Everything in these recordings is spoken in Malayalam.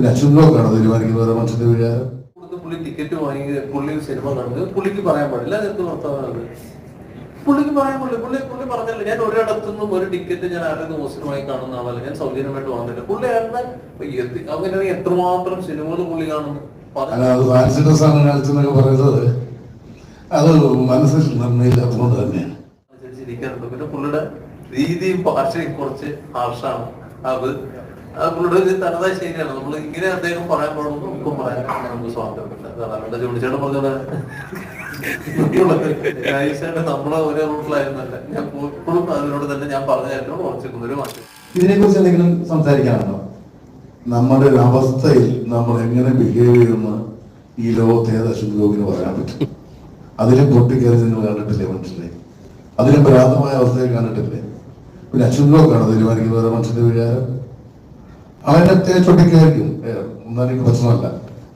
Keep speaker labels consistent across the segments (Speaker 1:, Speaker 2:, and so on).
Speaker 1: പിന്നെ അച്ഛനോക്കാണ് തീരുമാനിക്കുന്നത് മനുഷ്യന്റെ വിചാരം
Speaker 2: പുള്ളി ടിക്കറ്റ് വാങ്ങി പുള്ളി സിനിമ കാണുന്നത് പുള്ളിക്ക് പറയാൻ പാടില്ല. അത് എന്ത് വർത്തമാനമാണ് പുള്ളിക്ക് പറയാൻ പാടില്ല. പുള്ളി പുള്ളി പറഞ്ഞില്ല ഞാൻ ഒരിടത്തുനിന്നും ഒരു ടിക്കറ്റ് ഞാൻ ആരുടെ മോശമായി കാണുന്ന ആളല്ല. ഞാൻ സൗജന്യമായിട്ട് വാങ്ങില്ല പുള്ളി അങ്ങനെ എത്രമാത്രം സിനിമകൾ പുള്ളി കാണുന്നു
Speaker 1: പറയുന്നത്. അത് മനസ്സിൽ നന്മയില്ലാത്തതുകൊണ്ട് തന്നെയാണ്.
Speaker 2: അനുസരിച്ചിരിക്കാറുണ്ട് പിന്നെ പുള്ളിയുടെ രീതിയും ഭാഷയും കുറച്ച് ഹാർഷാണ് അത് പുള്ളിയുടെ തനതായ നമ്മൾ ഇങ്ങനെ അദ്ദേഹം പറയാൻ പാടുന്നു നമുക്കും പറയാൻ നമുക്ക് സ്വാതന്ത്ര്യമില്ല. ജോണിച്ചേട്ടൻ പറഞ്ഞത്. നമ്മളെ ഒരേ റൂട്ടിലായിരുന്നല്ല. ഞാൻ ഇപ്പോഴും അതിനോട് തന്നെ ഞാൻ പറഞ്ഞ കാര്യത്തോട് ഒരു മാറ്റം.
Speaker 3: ഇതിനെ കുറിച്ച് എന്തെങ്കിലും സംസാരിക്കാനുണ്ടോ?
Speaker 1: നമ്മുടെ ഒരു അവസ്ഥയിൽ നമ്മൾ എങ്ങനെ ബിഹേവ് ചെയ്യുന്ന ഈ ലോകത്തെ ഏത് ലോകിന് പറയാൻ പറ്റും? അതിലും പൊട്ടിക്കയറി നിങ്ങൾ കണ്ടിട്ടില്ലേ മനസ്സിലായി അതിലും പ്രാതമായ അവസ്ഥയെ കണ്ടിട്ടില്ലേ? പിന്നെ അശ്വത് ലോകാണ് തീരുമാനിക്കുന്നത്? മനുഷ്യന്റെ വിചാരം അവന്റെ ചൊട്ടിക്കായിരിക്കും ഒന്നും എനിക്ക് പ്രശ്നമല്ല.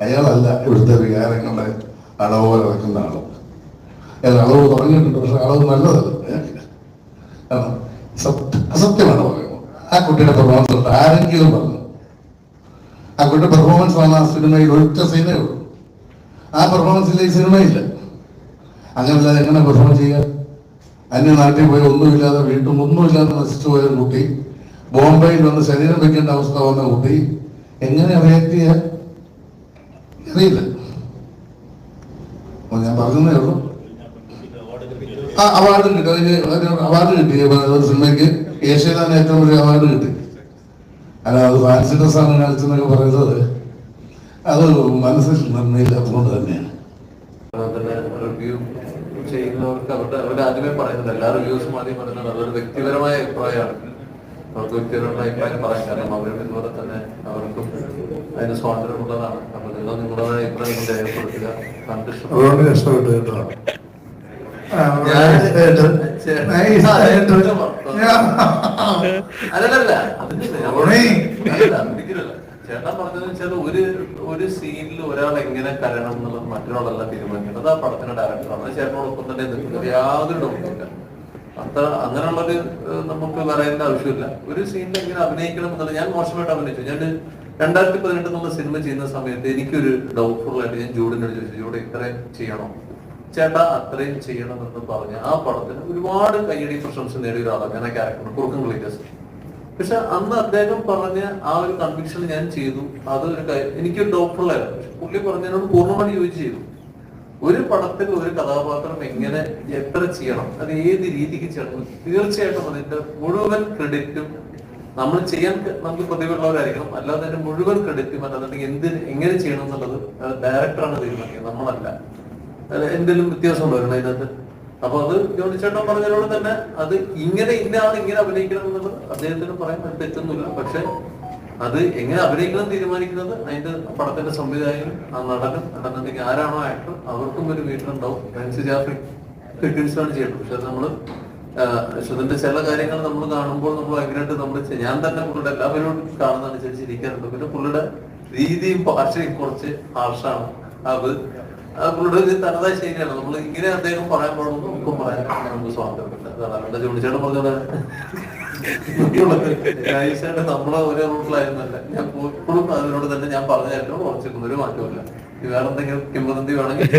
Speaker 1: അയാളല്ല ഇവിടുത്തെ വികാരങ്ങളുടെ അളവ് ഇറക്കുന്ന ആൾ. അയാൾ അളവ് തുടങ്ങിയിട്ടുണ്ട് പക്ഷെ അളവ് നല്ലതല്ല. അസത്യമാണ് പറയുന്നത്. ആ കുട്ടിയുടെ പെർഫോമൻസ് ഉണ്ട്. ആരെങ്കിലും പറഞ്ഞു. ആ കുട്ടിയുടെ പെർഫോമൻസ് ആണ് ആ സിനിമയിൽ ഒറ്റ സീനേ ഉള്ളൂ. ആ പെർഫോമൻസിൽ ഈ സിനിമയില്ല. അങ്ങനല്ലാതെ എങ്ങനെ പെർഫോം ചെയ്യുക അന്യ നാട്ടിൽ പോയി ഒന്നുമില്ലാതെ വീണ്ടും ഒന്നുമില്ലാതെ നശിച്ചു പോയ കുട്ടി ബോംബെയിൽ വന്ന് ശരീരം വെക്കേണ്ട അവസ്ഥ വന്ന കുട്ടി എങ്ങനെ റിയാക്ട് ചെയ്യാൻ അറിയില്ല. ഞാൻ പറഞ്ഞതേ ഉള്ളൂ. ആ അവാർഡ് കിട്ടി. അതിന് അവാർഡ് കിട്ടി. സിനിമയ്ക്ക് ഏഷ്യയിലാണ് ഏറ്റവും വലിയ അവാർഡ് കിട്ടി. അല്ല അത് ഫാൻസി ഡ്രസ്സാണ് കാണിച്ചെന്നൊക്കെ പറയുന്നത് അത് മനസ്സിൽ നന്മയില്ലാത്തതുകൊണ്ട് തന്നെയാണ്.
Speaker 2: തന്നെ റിവ്യൂ ചെയ്യുന്നവർക്ക് അവരുടെ അവർ ആദ്യമേ പറയുന്നത് എല്ലാ റിവ്യൂസും ആദ്യം പറയുന്നത് അതൊരു വ്യക്തിപരമായ അഭിപ്രായമാണ്. അവർക്ക് വ്യക്തിപരമായ അഭിപ്രായം പറയാം കാരണം അവരും ഇതുപോലെ തന്നെ അവർക്കും അതിന് സ്വാതന്ത്ര്യമുള്ളതാണ്. അപ്പൊ നിങ്ങൾ നിങ്ങളുടേതായ അഭിപ്രായം നിങ്ങൾ രേഖപ്പെടുത്തുക അല്ലല്ല ചേട്ടൻ പറഞ്ഞതെന്ന് വെച്ചാൽ ഒരു ഒരു സീനിൽ ഒരാൾ എങ്ങനെ കരണം എന്നുള്ളത് മറ്റൊരാളല്ല തീരുമാനിക്കുന്നത് ആ പടത്തിന്റെ ഡയറക്ടറാണ് നമ്മുടെ ചേട്ടനോടൊപ്പം തന്നെ നിൽക്കുന്നത് യാതൊരു ഡൗട്ടില്ല അത്ര അങ്ങനെയുള്ളൊരു നമുക്ക് പറയേണ്ട ആവശ്യമില്ല. ഒരു സീനിൽ എങ്ങനെ അഭിനയിക്കണം എന്നുള്ളത് ഞാൻ മോശമായിട്ട് അഭിനയിച്ചു. ഞാൻ രണ്ടായിരത്തി പതിനെട്ട് എന്നുള്ള സിനിമ ചെയ്യുന്ന സമയത്ത് എനിക്കൊരു ഡൗട്ട്ഫുൾ ആയിട്ട് ഞാൻ ജൂഡിനോട് ചോദിച്ചു ജൂഡ് ഇത്രയും ചെയ്യണം? ചേട്ടാ അത്രയും ചെയ്യണമെന്ന് പറഞ്ഞ ആ പടത്തിന് ഒരുപാട് കയ്യടി പ്രശംസ നേടിയ ഒരാളാണ് ഞാൻ ആ ക്യാരക്ടർ കുറുക്കൻ ഗ്ലീറ്റസ് പക്ഷെ അന്ന് അദ്ദേഹം പറഞ്ഞ ആ ഒരു കൺവിക്ഷൻ ഞാൻ ചെയ്തു. അത് ഒരു എനിക്കൊരു ഡോക്ടർ ആയിരുന്നു. പക്ഷെ പുള്ളി പറഞ്ഞതിനോട് പൂർണമായി യോജിച്ച് ചെയ്തു. ഒരു പടത്തിൽ ഒരു കഥാപാത്രം എങ്ങനെ എത്ര ചെയ്യണം? അത് ഏത് രീതിക്ക് ചെയ്യണം? തീർച്ചയായിട്ടും അതിന്റെ മുഴുവൻ ക്രെഡിറ്റും നമ്മൾ ചെയ്യാൻ നമുക്ക് പ്രതിഭയുള്ളവരായിരിക്കണം അല്ലാതെ അതിന്റെ മുഴുവൻ ക്രെഡിറ്റും അല്ലാതെ എന്ത് എങ്ങനെ ചെയ്യണം എന്നുള്ളത് ഡയറക്ടറാണ് തീരുമാനിക്കുന്നത്. നമ്മളല്ല. എന്തെങ്കിലും വ്യത്യാസം ഉണ്ടായിരുന്നു അതിനകത്ത്? അപ്പൊ അത് ജോണി പറഞ്ഞതിനോട് തന്നെ അത് ഇങ്ങനെ ഇന്ന ആൾ ഇങ്ങനെ അഭിനയിക്കണം എന്നുള്ളത് അദ്ദേഹത്തിന് പറയാൻ തെറ്റൊന്നുമില്ല. പക്ഷെ അത് എങ്ങനെ അഭിനയിക്കണം തീരുമാനിക്കുന്നത് അതിന്റെ പടത്തിന്റെ സംവിധായകനും ആ നടനും നടനെങ്കിൽ ആരാണോ ആക്ടർ അവർക്കും ഒരു വീട്ടിലുണ്ടാവും. ഫാൻസി ജാഫി ഫിറ്റിൻസാണ് ചെയ്യുന്നത് പക്ഷെ നമ്മൾ അതിന്റെ ചില കാര്യങ്ങൾ നമ്മൾ കാണുമ്പോൾ നമ്മൾ ഭയങ്കരമായിട്ട് നമ്മൾ ഞാൻ തന്നെ പുള്ളിയുടെ എല്ലാവരും കാണുന്ന അനുസരിച്ച് ഇരിക്കാറുണ്ട് പിന്നെ പുള്ളിയുടെ രീതിയും ഭാഷയും കുറച്ച് ഹാർഷാണ് അത് പുള്ളിയുടെ ഒരു തനതായ ശൈലിയാണ്. നമ്മൾ ഇങ്ങനെ അദ്ദേഹം പറയാൻ പാടുന്നു നമുക്കും പറയാൻ നമുക്ക് സ്വാതന്ത്ര്യമില്ല ജോണിച്ചേട്ടൻ പറഞ്ഞത് നമ്മളെ ഒരേ റൂട്ടിലായിരുന്നല്ല? ഞാൻ ഇപ്പോഴും അതിനോട് തന്നെ ഞാൻ പറഞ്ഞായിരുന്നു കാര്യത്തോട് ഒരു മാറ്റമില്ല. വേറെന്തെങ്കിലും കിംവദന്തി വേണമെങ്കിൽ